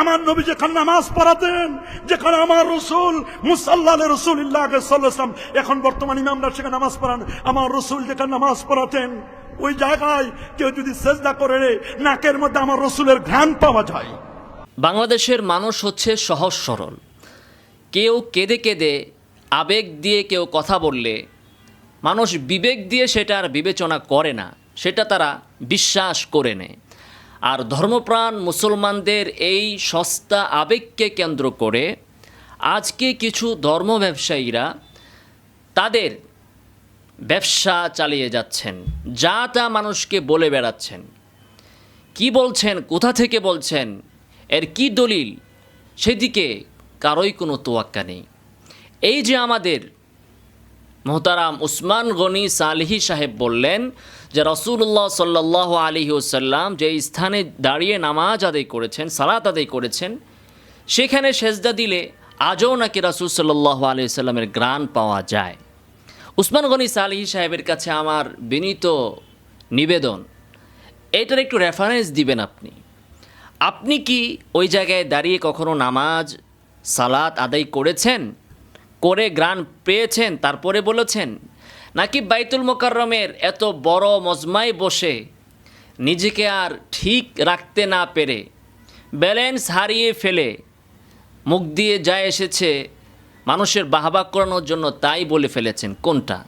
আমার নবী যেখানে নামাজ পড়াতেন, যেখানে আমার রসুল মুসাল্লাহ রসুল সাল্লাম, এখন বর্তমান ইমামরা সেখানে নামাজ পড়ান, আমার রসুল যেখানে নামাজ পড়াতেন, ওই জায়গায় কেউ যদি সেজদা করে নাকের মধ্যে আমার রসুলের ঘ্রাণ পাওয়া যায়। বাংলাদেশের মানুষ হচ্ছে সহজ সরল কেউ কেঁদে কেঁদে আবেগ দিয়ে কেউ কথা বললে, মানুষ বিবেক দিয়ে সেটার বিবেচনা করে না, সেটা তারা বিশ্বাস করে নেয়। আর ধর্মপ্রাণ মুসলমানদের এই সস্তা আবেগকে কেন্দ্র করে আজকে কিছু ধর্ম ব্যবসায়ীরা তাদের ব্যবসা চালিয়ে যাচ্ছেন, যা তা মানুষকে বলে বেড়াচ্ছেন। কি বলছেন, কোথা থেকে বলছেন, এর কি দলিল, সেদিকে কারোই কোনো তোয়াক্কা নেই। এই যে আমাদের মোহতারাম উসমান গনি সালহি সাহেব বললেন যে রসুল্লাহ সাল্লাহ আলহি ওসাল্লাম যে স্থানে দাঁড়িয়ে নামাজ আদায় করেছেন, সালাত আদায় করেছেন, সেখানে সেজদা দিলে আজও নাকি রাসুল সাল্লাহ আলি সাল্লামের গ্রাণ পাওয়া যায়। উসমান গনি সালহি সাহেবের কাছে আমার বিনীত নিবেদন, এটার একটু রেফারেন্স দিবেন আপনি। আপনি কি ওই জায়গায় দাঁড়িয়ে কখনো নামাজ, সালাত আদায় করেছেন? করে গ্রান পেয়েছেন, তারপরে বলেছেন, নাকি বাইতুল মোকাররমের এত বড় মজমায় বসে নিজেকে আর ঠিক রাখতে না পেরে ব্যালেন্স হারিয়ে ফেলে, মুখ দিয়ে যা এসেছে মানুষের বাহবা করানোর জন্য তাই বলে ফেলেছেন? কোনটা?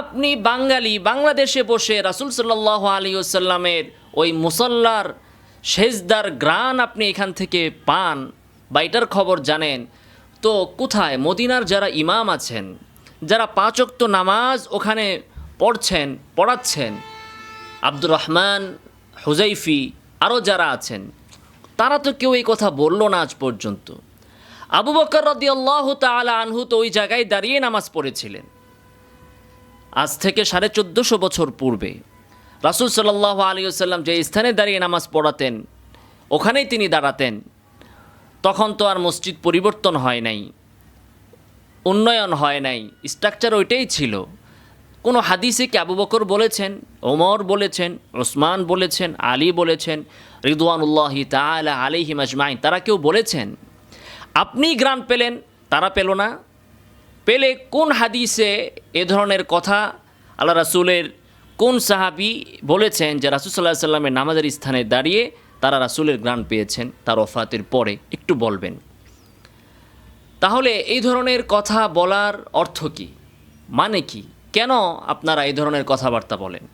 আপনি বাঙালি, বাংলাদেশে বসে রাসুল সাল্লাহ আলী ওসাল্লামের ওই মুসল্লার সেজদার গ্রান আপনি এখান থেকে পান, বা এটার খবর জানেন তো কোথায়? মদিনার যারা ইমাম আছেন, যারা পাঁচক্ত নামাজ ওখানে পড়ছেন, পড়াচ্ছেন, আব্দুর রহমান হুজাইফি আরও যারা আছেন, তারা তো কেউ এই কথা বলল না আজ পর্যন্ত। আবু বকর রদি আল্লাহ তালা আনহু তো ওই জায়গায় দাঁড়িয়ে নামাজ পড়েছিলেন। আজ থেকে সাড়ে চোদ্দোশো বছর পূর্বে রাসুল সাল্লাহ আলী আসাল্লাম যে স্থানে দাঁড়িয়ে নামাজ পড়াতেন, ওখানেই তিনি দাঁড়াতেন। তখন তো আর মসজিদ পরিবর্তন হয় নাই, উন্নয়ন হয় নাই স্ট্রাকচার ওইটাই ছিল। কোনো হাদিসে কি আবু বকর বলেছেন, ওমর বলেছেন, ওসমান বলেছেন, আলী বলেছেন, রিদওয়ানুল্লাহি তালা আলিহিম আজমাইন, তারা কেউ বলেছেন? আপনি গ্রান পেলেন, তারা পেল না। পেলে কোন হাদিসে এ ধরনের কথা? আল্লাহ রাসুলের কোন সাহাবি বলেছেন যে রাসুল সাল্লাহ সাল্লামের নামাজের স্থানে দাঁড়িয়ে তারা রাসুলের গ্রাণ পেয়েছেন, তার অফাতের পরে একটু বলবেন। তাহলে এই ধরনের কথা বলার অর্থ কী? মানে কি? কেন আপনারা এই ধরনের কথাবার্তা বলেন?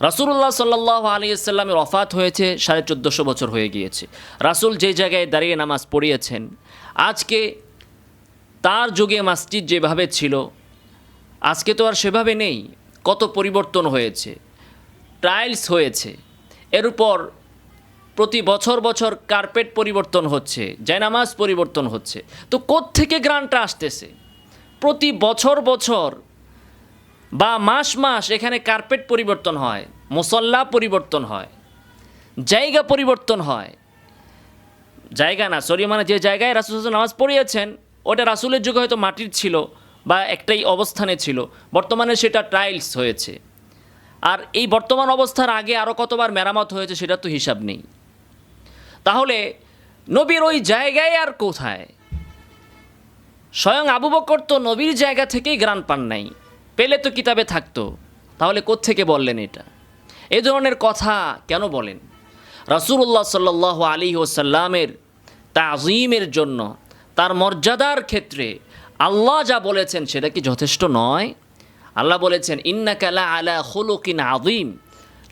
রাসুল্লাহ সাল্লাহ আলিয়াল্লামের অফাত হয়েছে সাড়ে চোদ্দোশো বছর হয়ে গিয়েছে। রাসুল যে জায়গায় দাঁড়িয়ে নামাজ পড়িয়েছেন, আজকে তার যুগে মসজিদ যেভাবে ছিল, আজকে তো আর সেভাবে নেই। কত পরিবর্তন হয়েছে টাইলস হয়েছে। এর উপর প্রতি বছর বছর কার্পেট পরিবর্তন হচ্ছে, জায়নামাজ পরিবর্তন হচ্ছে। তো থেকে গ্রান্টটা আসতেছে? প্রতি বছর বছর বা মাস মাস এখানে কার্পেট পরিবর্তন হয়, মুসল্লা পরিবর্তন হয়, জায়গা পরিবর্তন হয়। জায়গা না সরি মানে যে জায়গায় রাসুল নামাজ পড়িয়েছেন, ওটা রাসুলের যুগে হয়তো মাটির ছিল বা একটাই অবস্থানে ছিল। বর্তমানে সেটা টাইলস হয়েছে। আর এই বর্তমান অবস্থার আগে আরও কতবার মেরামত হয়েছে সেটা তো হিসাব নেই। তাহলে নবীর ওই জায়গায় আর কোথায়? স্বয়ং আবু বকর তো নবীর জায়গা থেকেই গ্রান পান নাই, পেলে তো কিতাবে থাকতো, তাহলে কোত্থেকে বললেন এটা? এ ধরনের কথা কেন বলেন? রাসুল্লাহ সাল্লাহ আলী ওসাল্লামের তাজিমের জন্য, তার মর্যাদার ক্ষেত্রে আল্লাহ যা বলেছেন সেটা কি যথেষ্ট নয়? আল্লাহ বলেছেন ইন্না কালা আলা হলুকিন আদিম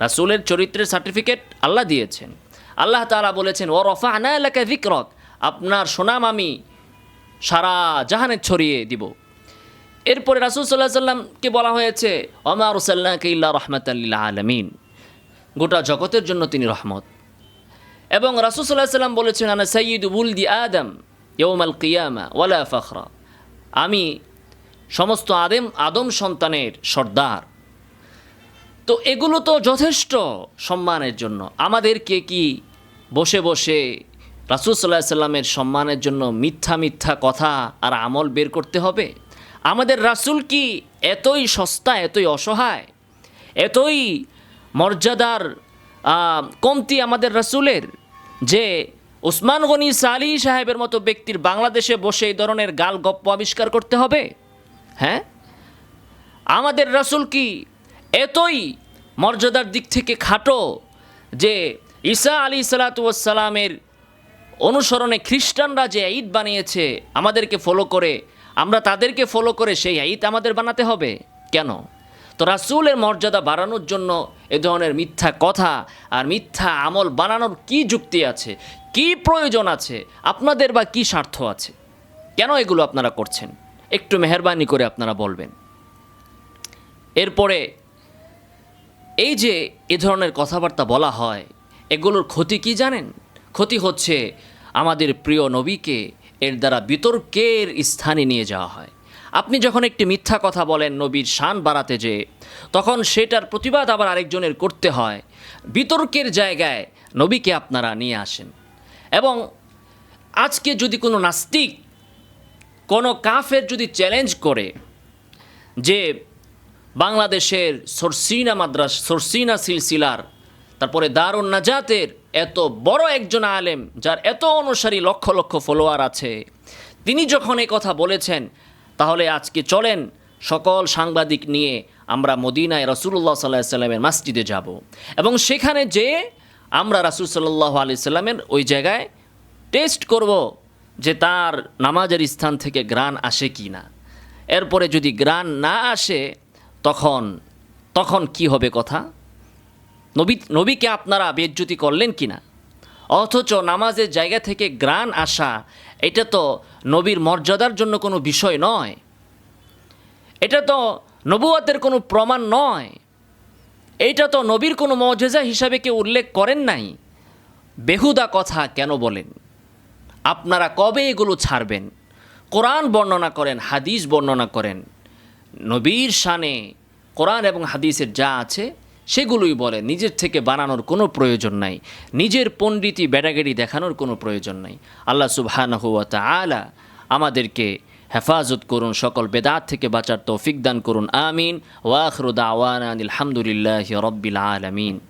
রাসুলের চরিত্রের সার্টিফিকেট আল্লাহ দিয়েছেন। আল্লাহ তালা বলেছেন ও রফা আনা এলাকা বিক্রক আপনার সোনাম আমি সারা জাহানে ছড়িয়ে দিব। এরপরে রাসুল সাল্লাহ সাল্লামকে বলা হয়েছে অমার সাল্লাহকে ইল্লা রহমতাল্লাহ আলমিন। গোটা জগতের জন্য তিনি রহমত। এবং রাসুল সাল্লাহ সাল্লাম বলেছেন, আনা সঈদ উল দি আদম ইয়ৌমাল কিয়ামা ওয়ালা ফখরা। আমি সমস্ত আদেম, আদম সন্তানের সর্দার। তো এগুলো তো যথেষ্ট সম্মানের জন্য। আমাদেরকে কি বসে বসে রাসুল সাল্লাহ সাল্লামের সম্মানের জন্য মিথ্যা মিথ্যা কথা আর আমল বের করতে হবে? আমাদের রাসুল কি এতই সস্তা, এতই অসহায়, এতই মর্যাদার কমতি আমাদের রাসুলের যে ওসমান গনি সালি সাহেবের মতো ব্যক্তির বাংলাদেশে বসে এই ধরনের গাল গপ্প আবিষ্কার করতে হবে? হ্যাঁ? আমাদের রাসূল কি এতই মর্যাদার দিক থেকে খাটো যে ঈসা আলী সালাতামের অনুসরণে খ্রিস্টানরা যে ঈদ বানিয়েছে আমাদেরকে ফলো করে, আমরা তাদেরকে ফলো করে সেই ঈদ আমাদের বানাতে হবে? কেন? তো রাসূলের মর্যাদা বাড়ানোর জন্য এ ধরনের মিথ্যা কথা আর মিথ্যা আমল বানানোর কি যুক্তি আছে? কি প্রয়োজন আছে? আপনাদের বা কি স্বার্থ আছে? কেন এগুলো আপনারা করছেন? একটু মেহরবানি করে আপনারা বলবেন। এরপরে এই যে এ ধরনের কথাবার্তা বলা হয়, এগুলোর ক্ষতি কি জানেন? ক্ষতি হচ্ছে আমাদের প্রিয় নবীকে, এর দ্বারা বিতর্কের স্থানে নিয়ে যাওয়া হয়। আপনি যখন একটি মিথ্যা কথা বলেন নবীর শান বাড়াতে যে, তখন সেটার প্রতিবাদ আবার আরেকজনের করতে হয়। বিতর্কের জায়গায় নবীকে আপনারা নিয়ে আসেন। এবং আজকে যদি কোনো নাস্তিক, কোনো কাফের যদি চ্যালেঞ্জ করে যে বাংলাদেশের সরসিনা মাদ্রাস, সরসিনা সিলসিলার, তারপরে দারুণ নাজাতের এত বড় একজন আলেম, যার এত অনুসারী লক্ষ লক্ষ ফলোয়ার আছে। তিনি যখন এই কথা বলেছেন, তাহলে আজকে চলেন সকল সাংবাদিক নিয়ে আমরা মদিনায় রসুল্লাহ সাল্লাহ সাল্লামের মাসজিদে যাব। এবং সেখানে যে আমরা রাসুল সাল্লাহ আলি সাল্লামের ওই জায়গায় টেস্ট করব যে তার নামাজের স্থান থেকে গ্রান আসে কি না এরপরে যদি গ্রান না আসে তখন তখন কি হবে কথা? নবী, নবীকে আপনারা বেজ্জুতি করলেন কি না অথচ নামাজের জায়গা থেকে গ্রান আসা, এটা তো নবীর মর্যাদার জন্য কোনো বিষয় নয়। এটা তো নবুয়াতের কোনো প্রমাণ নয়। এইটা তো নবীর কোনো মজেজা হিসাবে কেউ উল্লেখ করেন নাই। বেহুদা কথা কেন বলেন? আপনারা কবে এগুলো ছাড়বেন? কোরআন বর্ণনা করেন, হাদিস বর্ণনা করেন। নবীর শানে কোরআন এবং হাদিসের যা আছে, সেগুলোই বলে, নিজের থেকে বানানোর কোনো প্রয়োজন নাই, নিজের পণ্ডিতি ব্যাডাগেরি দেখানোর কোনো প্রয়োজন নাই। আল্লাহ সুবহানাহু ওয়া তাআলা আমাদেরকে হেফাজত করুন, সকল বেদাত থেকে বাঁচার তৌফিক দান করুন, আমিন। ওয়াখরুদ আওয়ান আলহামদুলিল্লাহ রব্বিল আলমিন।